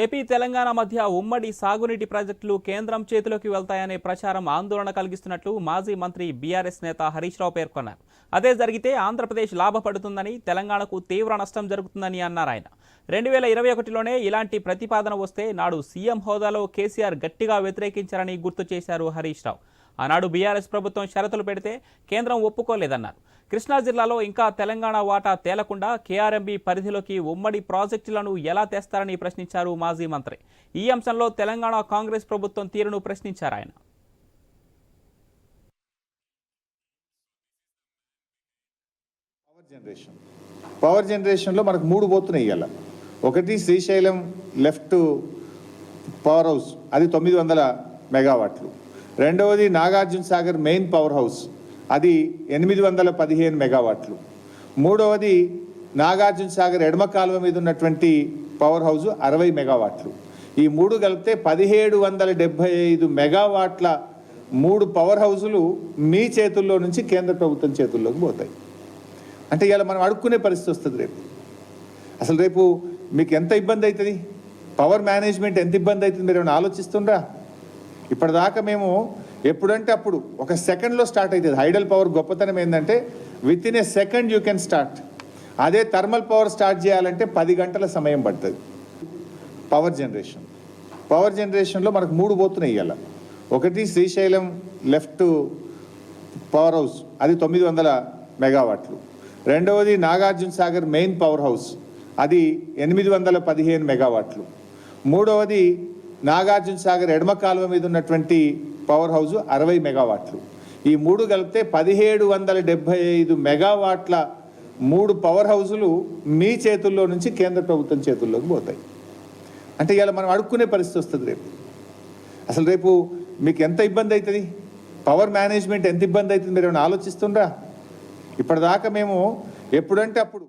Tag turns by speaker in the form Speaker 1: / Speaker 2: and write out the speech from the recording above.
Speaker 1: AP Telangana మధ్య ఉమ్మడి సాగునీటి ప్రాజెక్టులు కేంద్రం చేతిలోకి వెళ్తాయనే ప్రచారం ఆందోళన కలిగిస్తున్నట్లు మాజీ మంత్రి బీఆర్ఎస్ నేత హరీష్ రావు పేర్కొన్నారు. అదే జరిగితే ఆంధ్రప్రదేశ్ లాభపడుతుందని తెలంగాణకు తీవ్ర నష్టం జరుగుతుందని అన్నారు ఆయన. రెండు వేల ఇరవై ఒకటిలోనే ఇలాంటి ప్రతిపాదన వస్తే నాడు సీఎం హోదాలో కేసీఆర్ గట్టిగా వ్యతిరేకించారని గుర్తు చేశారు హరీష్ రావు. ఆనాడు బీఆర్ఎస్ ప్రభుత్వం షరతులు పెడితే కేంద్రం ఒప్పుకోలేదన్నారు. కృష్ణా జిల్లాలో ఇంకా తెలంగాణ వాటా తేలకుండా కేఆర్ఎంబీ పరిధిలోకి ఉమ్మడి ప్రాజెక్టులను ఎలా తెస్తారని ప్రశ్నించారు మాజీ మంత్రి. ఈ అంశంలో తెలంగాణ కాంగ్రెస్ ప్రభుత్వం తీరును ప్రశ్నించారు ఆయన.
Speaker 2: పవర్ జనరేషన్ పవర్ జనరేషన్లో మనకు మూడు పోతున్నాయి ఇవాళ ఒకటి శ్రీశైలం లెఫ్ట్ పవర్ హౌస్ అది తొమ్మిది వందల మెగావాట్లు. రెండవది Nagarjuna Sagar main power house. అది ఎనిమిది వందల పదిహేను మెగావాట్లు. మూడవది నాగార్జున సాగర్ ఎడమ కాలువ మీద ఉన్నటువంటి పవర్ హౌస్ అరవై మెగావాట్లు. ఈ మూడు కలిపితే పదిహేడు వందల డెబ్భై ఐదు మెగావాట్ల మూడు పవర్ హౌజులు మీ చేతుల్లో నుంచి కేంద్ర ప్రభుత్వం చేతుల్లోకి పోతాయి. అంటే ఇలా మనం అడుక్కునే పరిస్థితి వస్తుంది రేపు. అసలు రేపు మీకు ఎంత ఇబ్బంది అవుతుంది? పవర్ మేనేజ్మెంట్ ఎంత ఇబ్బంది అవుతుంది మీరు ఏమైనా ఆలోచిస్తుండ్రా? ఇప్పటిదాకా మేము ఎప్పుడంటే అప్పుడు ఒక సెకండ్లో స్టార్ట్ అవుతుంది హైడల్ పవర్ గొప్పతనం ఏంటంటే with in a second you can start అదే థర్మల్ పవర్ స్టార్ట్ చేయాలంటే పది గంటల సమయం పడుతుంది. Power generation. పవర్ జనరేషన్లో మనకు మూడు పోతున్నాయి ఇవాళ ఒకటి శ్రీశైలం లెఫ్ట్ పవర్ హౌస్ అది తొమ్మిది వందల మెగావాట్లు. రెండవది Nagarjuna Sagar main power house అది ఎనిమిది వందల పదిహేను మెగావాట్లు. మూడవది నాగార్జున సాగర్ ఎడమ కాలువ మీద ఉన్నటువంటి పవర్ హౌస్ అరవై మెగావాట్లు. ఈ మూడు కలిపితే పదిహేడు వందల డెబ్బై ఐదు మెగావాట్ల మూడు పవర్ హౌజులు మీ చేతుల్లో నుంచి కేంద్ర ప్రభుత్వం చేతుల్లోకి పోతాయి. అంటే ఇలా మనం అడుక్కునే పరిస్థితి వస్తుంది రేపు. అసలు రేపు మీకు ఎంత ఇబ్బంది అవుతుంది? పవర్ మేనేజ్మెంట్ ఎంత ఇబ్బంది అవుతుంది మీరు ఏమైనా ఆలోచిస్తుండ్రా? ఇప్పటిదాకా మేము ఎప్పుడంటే అప్పుడు